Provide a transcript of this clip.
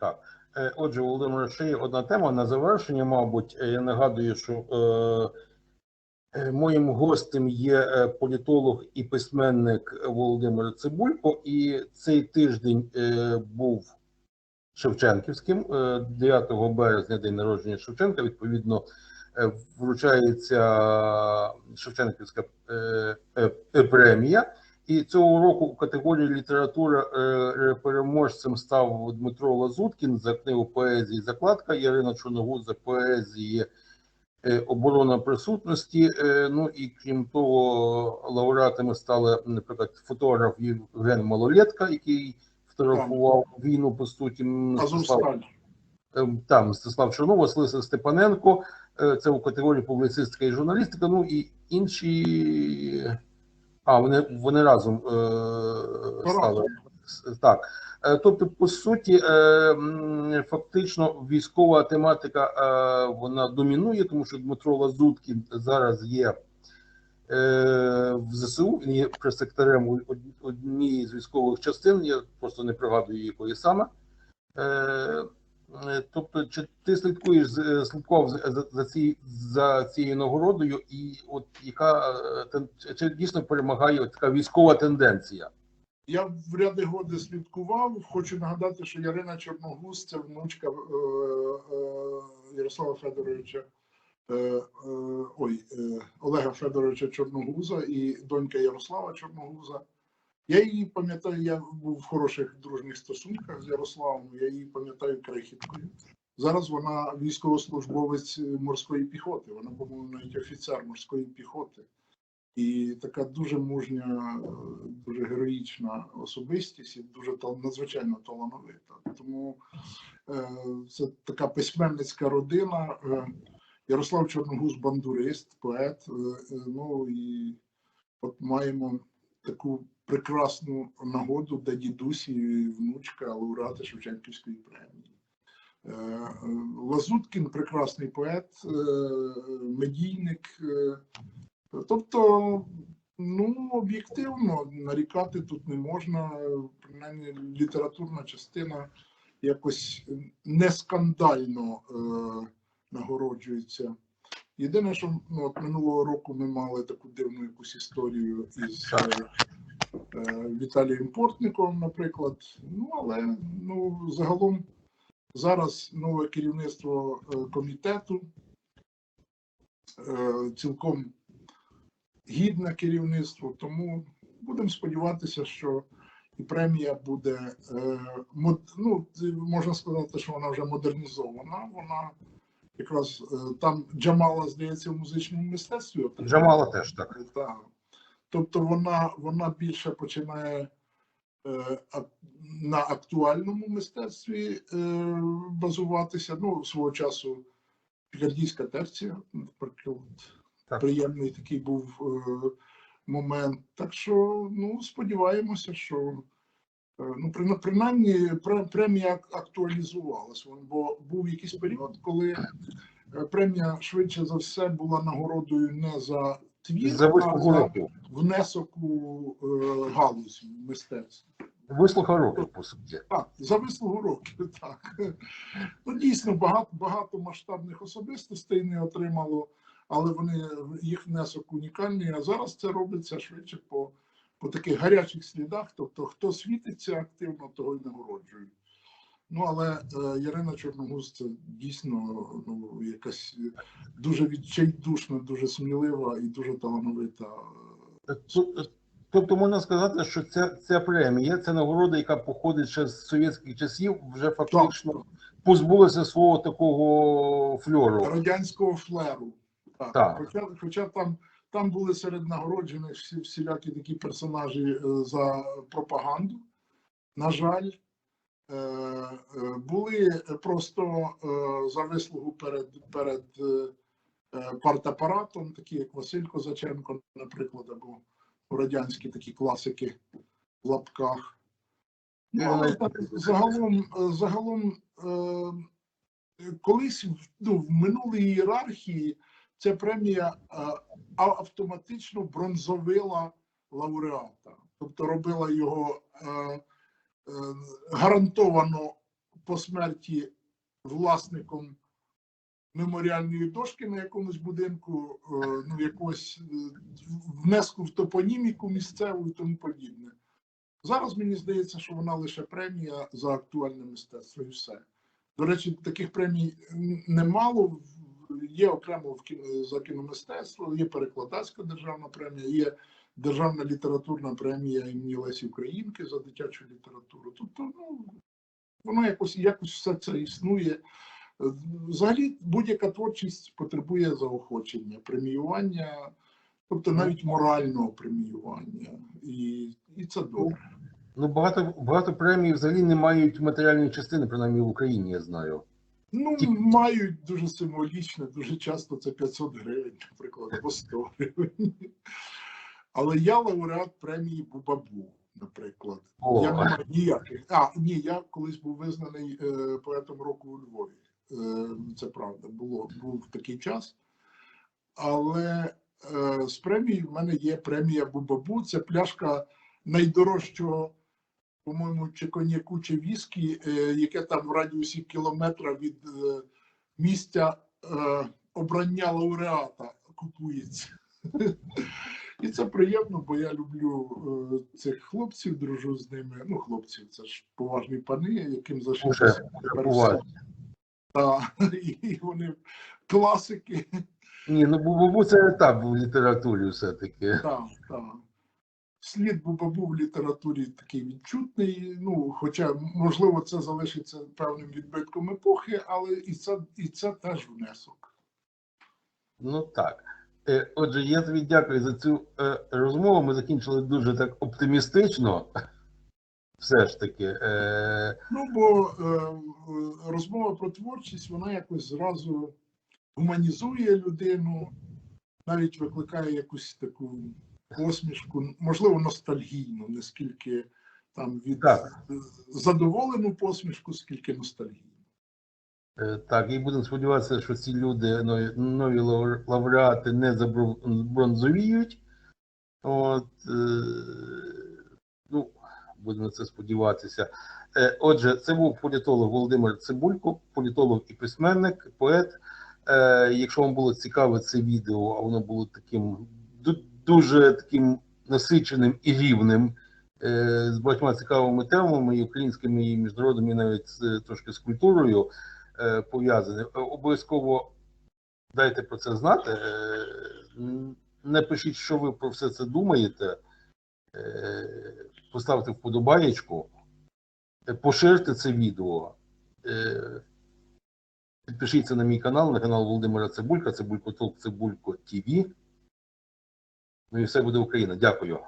Так. Е, Отже, Володимир, ще є одна тема на завершення, мабуть. Е, Я нагадую, що е, е, моїм гостем є політолог і письменник Володимир Цибулько, і цей тиждень е, був Шевченківським. Е, 9 березня, день народження Шевченка. Відповідно, вручається Шевченківська е, е, премія. І цього року у категорії література е, переможцем став Дмитро Лазуткін за книгу поезії Закладка, Ірина Чорногуз за поезії е, Оборона присутності. Е, Ну і крім того, лауреатами стали, наприклад, фотограф Євген Малолетка, який фотографував війну по суті. Мстислав, е, там Мстислав Чорнов, Василиса Степаненко. Е, Це у категорії публіцистика і журналістика. Ну і інші. А, вони, вони разом е, стали. Так. Е, Тобто, по суті, е, фактично військова тематика е, вона домінує, тому що Дмитро Лазуткін зараз є е, в ЗСУ, він є прес-секретарем однієї з військових частин, я просто не пригадую якої саме. Е, Тобто, чи ти слідкуєш з- слідкував за, за, за, ці, за цією нагородою, і от яка е, чи- дійсно перемагає така військова тенденція? Я в ряди годи слідкував. Хочу нагадати, що Ярина Чорногуз це внучка е, е, Ярослава Федоровича. е, е, Ой, е, Олега Федоровича Чорногуза і донька Ярослава Чорногуза. Я її пам'ятаю, я був в хороших дружніх стосунках з Ярославом, я її пам'ятаю крихіткою. Зараз вона військовослужбовець морської піхоти. Вона, по-моєму, навіть офіцер морської піхоти. І така дуже мужня, дуже героїчна особистість і дуже надзвичайно талановита. Тому е, це така письменницька родина. Е, Ярослав Чорногуз бандурист, поет. Е, ну і от маємо таку прекрасну нагоду, де дідусь і внучка лауреати Шевченківської премії. Е, Лазуткін прекрасний поет, е, медійник. е, Тобто, ну, об'єктивно нарікати тут не можна. Принаймні, літературна частина якось не скандально е, нагороджується. Єдине, що ну, от минулого року ми мали таку дивну якусь історію із е, Віталієм Портником, наприклад. Ну, але ну, загалом зараз нове керівництво е, комітету е, цілком гідне керівництво, тому будемо сподіватися, що і премія буде е, ну, можна сказати, що вона вже модернізована. Вона якраз е, там Джамала, здається, в музичному мистецтві. Джамала теж так. Так. Тобто вона, вона більше починає е, на актуальному мистецтві е, базуватися. Ну, свого часу пікардійська терція, наприклад, Так. приємний такий був е, момент. Так що, ну, сподіваємося, що е, ну, при- принаймні пре- премія ак- актуалізувалась, бо був якийсь період, коли е, премія швидше за все була нагородою не за твір, За вислугу років. внесок у е, галузь мистецтва. Вислуга років, по суті. Так, за вислугу років, так. Ну, дійсно, багато, багато масштабних особистостей не отримало, але вони їх внесок унікальний. А зараз це робиться швидше по, по таких гарячих слідах. Тобто, хто світиться активно, того й нагороджують. Ну, але е, Ярина Чорногуз це дійсно ну, якась дуже відчайдушна, дуже смілива і дуже талановита. Тобто можна сказати, що ця, ця премія, це нагорода, яка походить ще з совєтських часів, вже фактично позбулася свого такого фльору. радянського флеру. Так. Так. Хоча, хоча там, там були серед нагороджених всі, всілякі такі персонажі е, за пропаганду. На жаль, були просто е, за вислугу перед, перед е, е, партапаратом, такі як Василь Козаченко, наприклад, або радянські такі класики в лапках. Ну, але загалом, е, загалом е, колись ну, в минулій ієрархії ця премія е, автоматично бронзовила лауреата, тобто робила його е, е, гарантовано по смерті власником меморіальної дошки на якомусь будинку, е, ну, якогось е, внеску в топоніміку місцеву і тому подібне. Зараз мені здається, що вона лише премія за актуальне мистецтво і все. До речі, таких премій немало. Є окремо в кіно, за кіномистецтво, є перекладацька державна премія, є державна літературна премія імені Лесі Українки за дитячу літературу. Тобто, ну, воно якось, якось все це існує. Взагалі, будь-яка творчість потребує заохочення, преміювання, тобто навіть морального преміювання. І, і це добре. Ну, багато, багато премій взагалі не мають матеріальної частини, принаймні в Україні, я знаю. Ну, Ті- мають дуже символічне, дуже часто це 500 гривень, наприклад, або 100 гривень. Але я лауреат премії Бубабу, наприклад. О, Я не маю ніяких. А, ні, я колись був визнаний е, поетом року у Львові. Е, це правда, було, був такий час. Але е, з премії в мене є премія Бубабу. Це пляшка найдорожчого, по-моєму, чи коньяку, чи віскі, е, яке там в радіусі кілометра від е, місця е, обрання лауреата купується. І це приємно, бо я люблю е, цих хлопців, дружу з ними. Ну, хлопців, це ж поважні пани, яким за Уже, 60 уже тепер поважно. все. Та, і вони класики. Ні, ну Бубу це етап в літературі все-таки. Так, так. Слід Бубабу в літературі такий відчутний. Ну, хоча, можливо, це залишиться певним відбитком епохи, але і це, і це теж внесок. Ну так. Е, Отже, я тобі дякую за цю е, розмову. Ми закінчили дуже так оптимістично. Все ж таки. Е, Ну, бо е, розмова про творчість, вона якось зразу гуманізує людину, навіть викликає якусь таку посмішку, можливо, ностальгійну, не скільки там від Так. задоволену посмішку, скільки ностальгійну. Е, Так, і будемо сподіватися, що ці люди, нові, нові лауреати, не забронзовіють. От, е, ну, будемо це сподіватися. Е, Отже, це був політолог Володимир Цибулько, політолог і письменник, поет. Якщо вам було цікаве це відео, а воно було таким дуже таким насиченим і рівним, з багатьма цікавими темами, і українськими, і міжнародними, і навіть трошки з культурою е. Е, Обов'язково дайте про це знати. Е, Напишіть, що ви про все це думаєте. Е, Поставте вподобаєчку, поширте це відео. Підпишіться на мій канал, на канал Володимира Цибулька, Цибулько Толк, Цибулько ТВ. Ну і все буде Україна. Дякую.